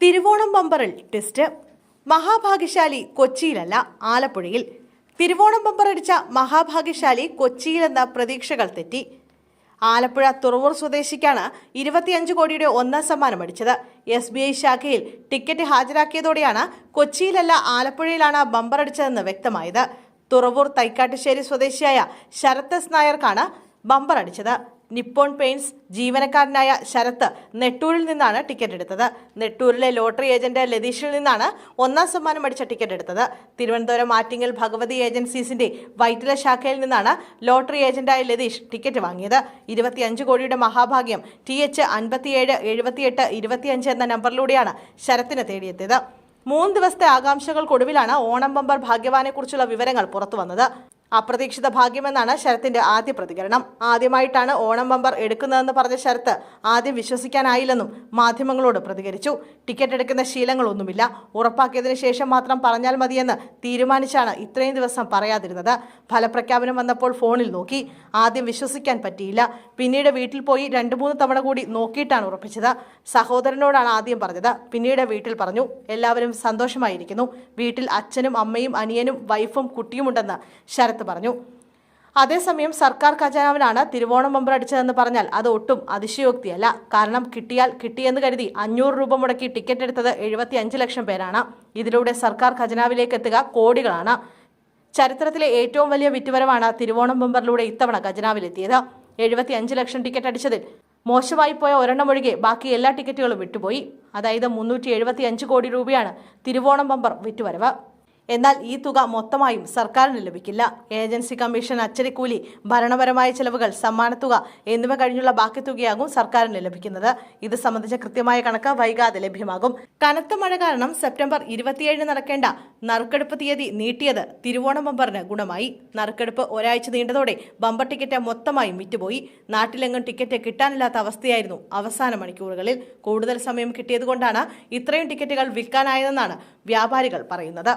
Thiruvonam ബമ്പറിൽ twist മഹാഭാഗ്യശാലി കൊച്ചിയിലല്ല ആലപ്പുഴയിൽ. തിരുവോണം ബമ്പറടിച്ച മഹാഭാഗ്യശാലി കൊച്ചിയിലെന്ന പ്രതീക്ഷകൾ തെറ്റി. ആലപ്പുഴ തുറവൂർ സ്വദേശിക്കാണ് ഇരുപത്തിയഞ്ച് കോടിയുടെ ഒന്നാം സമ്മാനം അടിച്ചത് എസ് ബി ഐ ശാഖയിൽ ടിക്കറ്റ് ഹാജരാക്കിയതോടെയാണ് കൊച്ചിയിലല്ല ആലപ്പുഴയിലാണ് ബമ്പറടിച്ചതെന്ന് വ്യക്തമായത്. തുറവൂർ തൈക്കാട്ടുശ്ശേരി സ്വദേശിയായ ശരത് എസ് നായർക്കാണ് ബമ്പർ അടിച്ചത് നിപ്പോൺ പെയിൻസ് ജീവനക്കാരനായ ശരത്ത് നെട്ടൂരിൽ നിന്നാണ് ടിക്കറ്റ് എടുത്തത്. നെട്ടൂരിലെ ലോട്ടറി ഏജന്റ് ലതീഷിൽ നിന്നാണ് ഒന്നാം സമ്മാനം അടിച്ച ടിക്കറ്റ് എടുത്തത്. തിരുവനന്തപുരം ആറ്റിങ്ങൽ ഭഗവതി ഏജൻസീസിന്റെ വൈറ്റില ശാഖയിൽ നിന്നാണ് ലോട്ടറി ഏജന്റായ ലതീഷ് ടിക്കറ്റ് വാങ്ങിയത്. ഇരുപത്തിയഞ്ച് കോടിയുടെ മഹാഭാഗ്യം ടി എച്ച് അൻപത്തിയേഴ് എഴുപത്തിയെട്ട് ഇരുപത്തിയഞ്ച് എന്ന നമ്പറിലൂടെയാണ് ശരത്തിനെ തേടിയെത്തിയത്. മൂന്ന് ദിവസത്തെ ആകാംക്ഷകൾക്കൊടുവിലാണ് ഓണം ബമ്പർ ഭാഗ്യവാനെക്കുറിച്ചുള്ള വിവരങ്ങൾ പുറത്തുവന്നത്. അപ്രതീക്ഷിത ഭാഗ്യമെന്നാണ് ശരത്തിന്റെ ആദ്യ പ്രതികരണം. ആദ്യമായിട്ടാണ് ഓണം ബമ്പർ എടുക്കുന്നതെന്ന് പറഞ്ഞ ശരത്ത് ആദ്യം വിശ്വസിക്കാനായില്ലെന്നും മാധ്യമങ്ങളോട് പ്രതികരിച്ചു. ടിക്കറ്റ് എടുക്കുന്ന ശീലങ്ങളൊന്നുമില്ല. ഉറപ്പാക്കിയതിനു ശേഷം മാത്രം പറഞ്ഞാൽ മതിയെന്ന് തീരുമാനിച്ചാണ് ഇത്രയും ദിവസം പറയാതിരുന്നത്. ഫലപ്രഖ്യാപനം വന്നപ്പോൾ ഫോണിൽ നോക്കി. ആദ്യം വിശ്വസിക്കാൻ പറ്റിയില്ല. പിന്നീട് വീട്ടിൽ പോയി രണ്ട് മൂന്ന് തവണ കൂടി നോക്കിയിട്ടാണ് ഉറപ്പിച്ചത്. സഹോദരനോടാണ് ആദ്യം പറഞ്ഞത്. പിന്നീട് വീട്ടിൽ പറഞ്ഞു എല്ലാവരും സന്തോഷമായിരിക്കുന്നു. വീട്ടിൽ അച്ഛനും അമ്മയും അനിയനും വൈഫും കുട്ടിയുമുണ്ടെന്ന് ശരത്ത് പറഞ്ഞു. അതേസമയം സർക്കാർ ഖജാനാവിനാണ് തിരുവോണം ബമ്പർ അടിച്ചതെന്ന് പറഞ്ഞാൽ അത് ഒട്ടും അതിശയോക്തിയല്ല. കാരണം കിട്ടിയാൽ കിട്ടിയെന്ന് കരുതി അഞ്ഞൂറ് രൂപ മുടക്കി ടിക്കറ്റ് എടുത്തത് എഴുപത്തി ലക്ഷം പേരാണ്. ഇതിലൂടെ സർക്കാർ ഖജനാവിലേക്ക് എത്തുക കോടികളാണ്. ചരിത്രത്തിലെ ഏറ്റവും വലിയ വിറ്റുവരവാണ് തിരുവോണം ബമ്പറിലൂടെ ഇത്തവണ ഖജനാവിലെത്തിയത്. എഴുപത്തി അഞ്ച് ലക്ഷം ടിക്കറ്റ് അടിച്ചതിൽ മോശമായി പോയ ഒരെണ്ണം ഒഴികെ ബാക്കി എല്ലാ ടിക്കറ്റുകളും വിട്ടുപോയി. അതായത് മുന്നൂറ്റി കോടി രൂപയാണ് തിരുവോണം ബമ്പർ വിറ്റുവരവ്. എന്നാൽ ഈ തുക മൊത്തമായും സർക്കാരിന് ലഭിക്കില്ല. ഏജൻസി കമ്മീഷൻ അച്ചടിക്കൂലി ഭരണപരമായ ചെലവുകൾ സമ്മാനത്തുക എന്നിവ കഴിഞ്ഞുള്ള ബാക്കി തുകയാകും സർക്കാരിന് ലഭിക്കുന്നത്. ഇത് സംബന്ധിച്ച കൃത്യമായ കണക്ക് വൈകാതെ ലഭ്യമാകും. കനത്ത മഴ കാരണം സെപ്റ്റംബർ ഇരുപത്തിയേഴിന് നടക്കേണ്ട നറുക്കെടുപ്പ് തീയതി നീട്ടിയത് തിരുവോണം ബമ്പറിന് ഗുണമായി. നറുക്കെടുപ്പ് ഒരാഴ്ച നീണ്ടതോടെ ബമ്പർ ടിക്കറ്റ് മൊത്തമായും വിറ്റുപോയി. നാട്ടിലെങ്ങും ടിക്കറ്റ് കിട്ടാനില്ലാത്ത അവസ്ഥയായിരുന്നു അവസാന മണിക്കൂറുകളിൽ. കൂടുതൽ സമയം കിട്ടിയതുകൊണ്ടാണ് ഇത്രയും ടിക്കറ്റുകൾ വിൽക്കാനായതെന്നാണ് വ്യാപാരികൾ പറയുന്നത്.